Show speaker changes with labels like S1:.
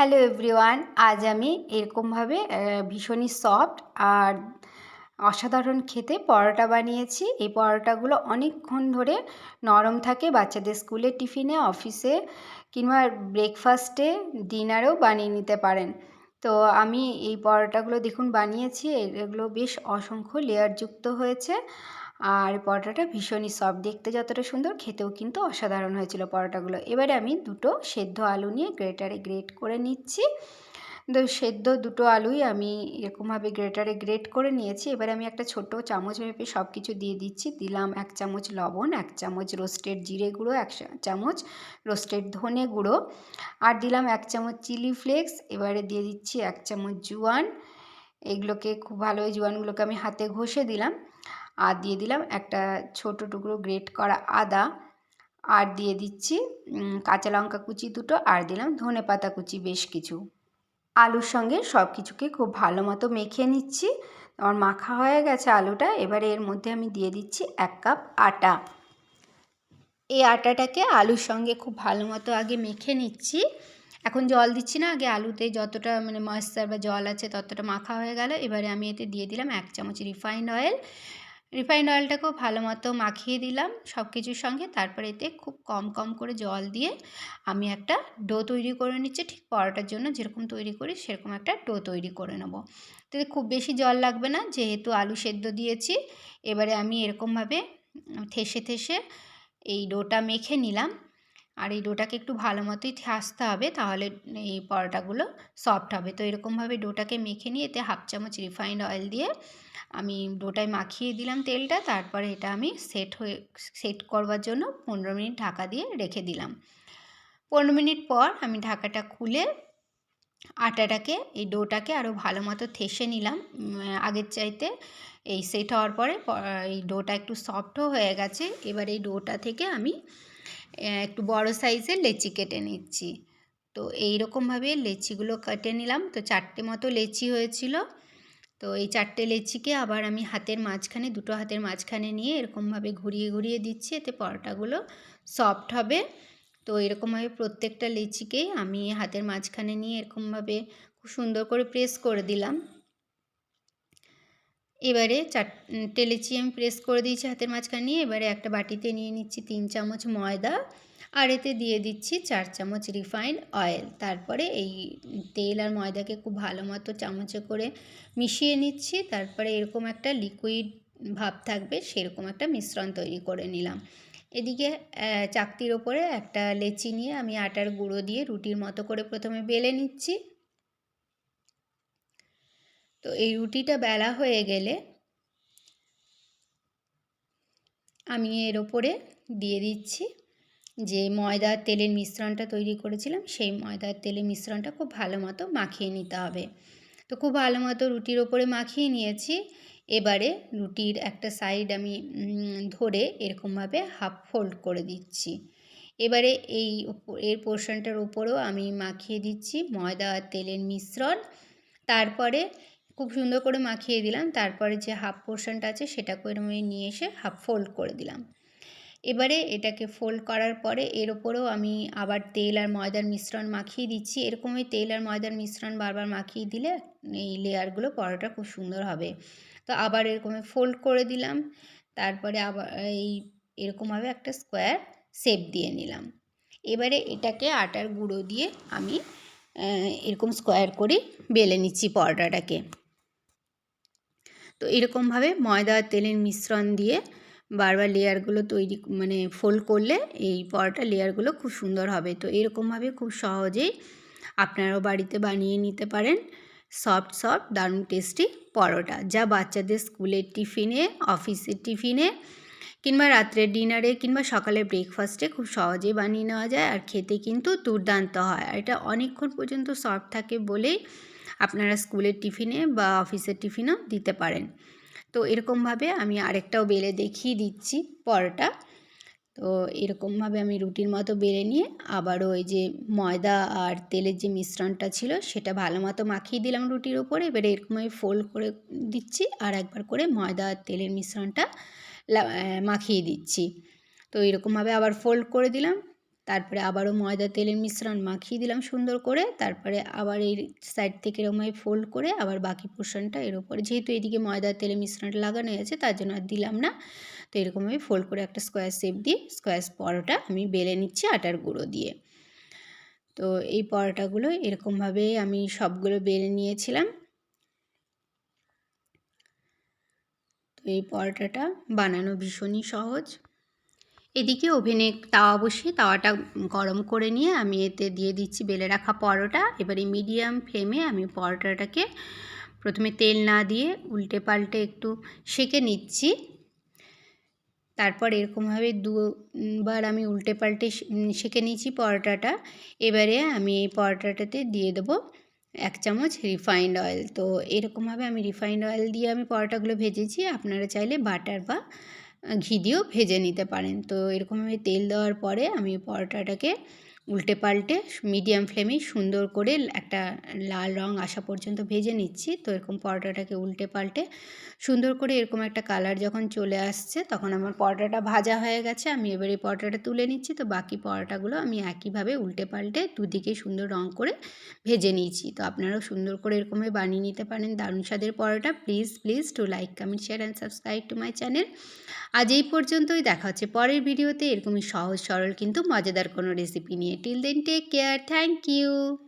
S1: Hello everyone আজ আমি এরকমভাবে ভীষণই সফট আর অসাধারণ খেতে পরোটা বানিয়েছি। এই পরোটাগুলো অনেকক্ষণ ধরে নরম থাকে বাচ্চাদের স্কুলের টিফিনে, অফিসে কিংবা ব্রেকফাস্টে ডিনারেও বানিয়ে নিতে পারেন। তো আমি এই পরোটাগুলো দেখুন বানিয়েছি, এগুলো বেশ অসংখ্য লেয়ারযুক্ত হয়েছে। আর পরোটাটা ভীষণই সফট দেখতে যতটা সুন্দর, খেতেও কিন্তু অসাধারণ হয়েছিল পরোটাগুলো। এবারে আমি দুটো সেদ্ধ আলু নিয়ে গ্রেটারে গ্রেট করে নিচ্ছি। সেদ্ধ দুটো আলুই আমি এরকমভাবে গ্রেটারে গ্রেট করে নিয়েছি। এবারে আমি একটা ছোট চামচ মেপে সব কিছু দিয়ে দিচ্ছি। দিলাম এক চামচ লবণ, এক চামচ রোস্টেড জিরে গুঁড়ো, এক চামচ রোস্টেড ধনে গুঁড়ো। আর দিলাম এক চামচ চিলি ফ্লেক্স এবারে দিয়ে দিচ্ছি এক চামচ জোয়ান। এগুলোকে খুব ভালো জোয়ানগুলোকে আমি হাতে ঘষে দিলাম। আর দিয়ে দিলাম একটা ছোট টুকরো গ্রেট করা আদা। আর দিয়ে দিচ্ছি কাঁচা লঙ্কা কুচি দুটো আর দিলাম ধনে পাতা কুচি বেশ কিছু। আলুর সঙ্গে সব কিছুকে খুব ভালো মতো মেখে নিচ্ছি। আমার মাখা হয়ে গেছে আলুটা, এবারে এর মধ্যে আমি দিয়ে দিচ্ছি এক কাপ আটা। এই আটাটাকে আলুর সঙ্গে খুব ভালো মতো আগে মেখে নিচ্ছি। এখন জল দিচ্ছি না, আগে আলুতে যতটা মানে ময়েশ্চার বা জল আছে ততটা মাখা হয়ে গেল। এবারে আমি এতে দিয়ে দিলাম এক চামচ রিফাইন্ড অয়েল রিফাইন্ড অয়েলটাকেও ভালো মতো মাখিয়ে দিলাম সব কিছুর সঙ্গে। তারপরে এতে খুব কম কম করে জল দিয়ে আমি একটা ডো তৈরি করে নিচ্ছি। ঠিক পরোটার জন্য যেরকম তৈরি করি সেরকম একটা ডো তৈরি করে নেব। তো খুব বেশি জল লাগবে না, যেহেতু আলু সেদ্ধ দিয়েছি। এবারে আমি এরকমভাবে থেসে থেসে এই ডোটা মেখে নিলাম। আর এই ডোটাকে একটু ভালো মতোই থাসতে হবে, তাহলে এই পরোটাগুলো সফট হবে। তো এরকমভাবে ডোটাকে মেখে নিয়ে এতে হাফ চামচ রিফাইন্ড অয়েল দিয়ে আমি ডোটায় মাখিয়ে দিলাম তেলটা, তারপরে এটা আমি সেট হয়ে সেট করবার জন্য পনেরো মিনিট ঢাকা দিয়ে রেখে দিলাম। পনেরো মিনিট পর আমি ঢাকাটা খুলে আটাটাকে, এই ডোটাকে আরও ভালো মতো থেসে নিলাম। আগের চাইতে এই সেট হওয়ার পরে এই ডোটা একটু সফটও হয়ে গেছে। এবার এই ডোটা থেকে আমি একটু বড় সাইজের লেচি কেটে নিচ্ছি। তো এই রকমভাবে লেচিগুলো কেটে নিলাম। তো চারটে মতো লেচি হয়েছিল। তো এই চারটে লেচিকে আবার আমি হাতের মাঝখানে, দুটো হাতের মাঝখানে নিয়ে এরকমভাবে ঘুরিয়ে ঘুরিয়ে দিচ্ছি। এতে পরোটাগুলো সফট হবে। তো এরকমভাবে প্রত্যেকটা লেচিকেই আমি হাতের মাঝখানে নিয়ে এরকমভাবে খুব সুন্দর করে প্রেস করে দিলাম। এবারে চারটে লেচি আমি প্রেস করে দিয়েছি হাতের মাঝখানে নিয়ে। এবারে একটা বাটিতে নিয়ে নিচ্ছি তিন চামচ ময়দা। আর এতে দিয়ে দিচ্ছি চার চামচ রিফাইন্ড অয়েল তারপরে এই তেল আর ময়দাকে খুব ভালো মতো চামচে করে মিশিয়ে নিচ্ছি। তারপরে এরকম একটা লিকুইড ভাব থাকবে, সেরকম একটা মিশ্রণ তৈরি করে নিলাম। এদিকে চাকতির ওপরে একটা লেচি নিয়ে আমি আটার গুঁড়ো দিয়ে রুটির মতো করে প্রথমে বেলে নিচ্ছি। তো এই রুটিটা বেলা হয়ে গেলে আমি এর ওপরে দিয়ে দিচ্ছি যে ময়দার তেলের মিশ্রণটা তৈরি করেছিলাম, সেই ময়দার তেলের মিশ্রণটা খুব ভালো মতো মাখিয়ে নিতে হবে। তো খুব ভালো মতো রুটির ওপরে মাখিয়ে নিয়েছি। এবারে রুটির একটা সাইড আমি ধরে এরকমভাবে হাফ ফোল্ড করে দিচ্ছি। এবারে এই এর পোর্শনটার উপরেও আমি মাখিয়ে দিচ্ছি ময়দা আর তেলের মিশ্রণ। তারপরে খুব সুন্দর করে মাখিয়ে দিলাম। তারপরে যে হাফ পোর্শনটা আছে সেটা করে নিয়ে এসে হাফ ফোল্ড করে দিলাম। এবারে এটাকে ফোল্ড করার পরে এর ওপরেও আমি আবার তেল আর ময়দার মিশ্রণ মাখিয়ে দিচ্ছি। এরকমই তেল আর ময়দার মিশ্রণ বারবার মাখিয়ে দিলে এই লেয়ারগুলো পরোটা খুব সুন্দর হবে। তো আবার এরকমই ফোল্ড করে দিলাম। তারপরে আবার এই এরকমভাবে একটা স্কোয়ার শেপ দিয়ে নিলাম। এবারে এটাকে আটার গুঁড়ো দিয়ে আমি এরকম স্কোয়ার করে বেলে নিচ্ছি পরোটাটাকে। তো এরকমভাবে ময়দা, তেলের মিশ্রণ দিয়ে বারবার লেয়ারগুলো তৈরি মানে ফোল্ড করলে এই পরোটা লেয়ারগুলো খুব সুন্দর হবে। তো এরকমভাবে খুব সহজেই আপনারাও বাড়িতে বানিয়ে নিতে পারেন সফট সফট, দারুণ, টেস্টি পরোটা। যা বাচ্চাদের স্কুলের টিফিনে, অফিসের টিফিনে কিংবা রাত্রের ডিনারে কিংবা সকালে ব্রেকফাস্টে খুব সহজেই বানিয়ে নেওয়া যায় আর খেতে কিন্তু দুর্দান্ত হয়। আর এটা অনেকক্ষণ পর্যন্ত সফট থাকে বলেই আপনারা স্কুলের টিফিনে বা অফিসের টিফিনেও দিতে পারেন। তো এরকমভাবে আমি আরেকটাও বেলে দেখিয়ে দিচ্ছি পরোটা। তো এরকমভাবে আমি রুটির মতো বেলে নিয়ে আবারও ওই যে ময়দা আর তেলের যে মিশ্রণটা ছিল সেটা ভালো মতো মাখিয়ে দিলাম রুটির ওপরে। এবারে এরকমভাবে ফোল্ড করে দিচ্ছি আর একবার করে ময়দা আর তেলের মিশ্রণটা মাখিয়ে দিচ্ছি। তো এরকমভাবে আবার ফোল্ড করে দিলাম। তারপরে আবারও ময়দা তেলের মিশ্রণ মাখিয়ে দিলাম সুন্দর করে। তারপরে আবার এই সাইড থেকে এরকমভাবে ফোল্ড করে আবার বাকি পোর্শনটা এর উপরে। যেহেতু এদিকে ময়দা তেলের মিশ্রণটা লাগানো আছে তার জন্য আর দিলাম না। তো এরকমভাবে ফোল্ড করে একটা স্কোয়ার শেপ দিয়ে স্কোয়ার পরোটা আমি বেলে নিচ্ছি আটার গুঁড়ো দিয়ে। তো এই পরোটাগুলো এরকমভাবে আমি সবগুলো বেলে নিয়েছিলাম। তো এই পরোটাটা বানানো ভীষণই সহজ। এদিকে ওভেনে তাওয়া বসিয়ে তাওয়াটা গরম করে নিয়ে আমি এতে দিয়ে দিচ্ছি বেলে রাখা পরোটা। এবারে মিডিয়াম ফ্লেমে আমি পরোটাটাকে প্রথমে তেল না দিয়ে উল্টে পাল্টে একটু সেঁকে নিচ্ছি। তারপর এরকমভাবে দুবার আমি উল্টে পাল্টে সেঁকে নিয়েছি পরোটাটা। এবারে আমি এই পরোটাটাতে দিয়ে দেবো এক চামচ রিফাইন্ড অয়েল। তো এরকমভাবে আমি রিফাইন্ড অয়েল দিয়ে আমি পরোটাগুলো ভেজেছি। আপনারা চাইলে বাটার বা ঘি দিয়েও ভেজে নিতে পারেন। তো এরকমভাবে তেল দেওয়ার পরে আমি পরোটাটাকে উল্টে পাল্টে মিডিয়াম ফ্লেমে সুন্দর করে একটা লাল রং আসা পর্যন্ত ভেজে নিচ্ছি। তো এরকম পরোটাটাকে উল্টে পাল্টে সুন্দর করে এরকম একটা কালার যখন চলে আসছে, তখন আমার পরোটাটা ভাজা হয়ে গেছে। আমি এবার এই পরোটাটা তুলে নিচ্ছি। তো বাকি পরোটাগুলো আমি একইভাবে উল্টে পাল্টে দুদিকে সুন্দর রং করে ভেজে নিয়েছি। তো আপনারাও সুন্দর করে এরকমভাবে বানিয়ে নিতে পারেন। দারুণ স্বাদের পরোটা। Please please to like comment share and subscribe to my channel আজ এই পর্যন্তই। দেখা হচ্ছে পরের ভিডিওতে এরকমই সহজ, সরল, কিন্তু মজাদার কোনো রেসিপি নিয়ে। Till then, take care. Thank you.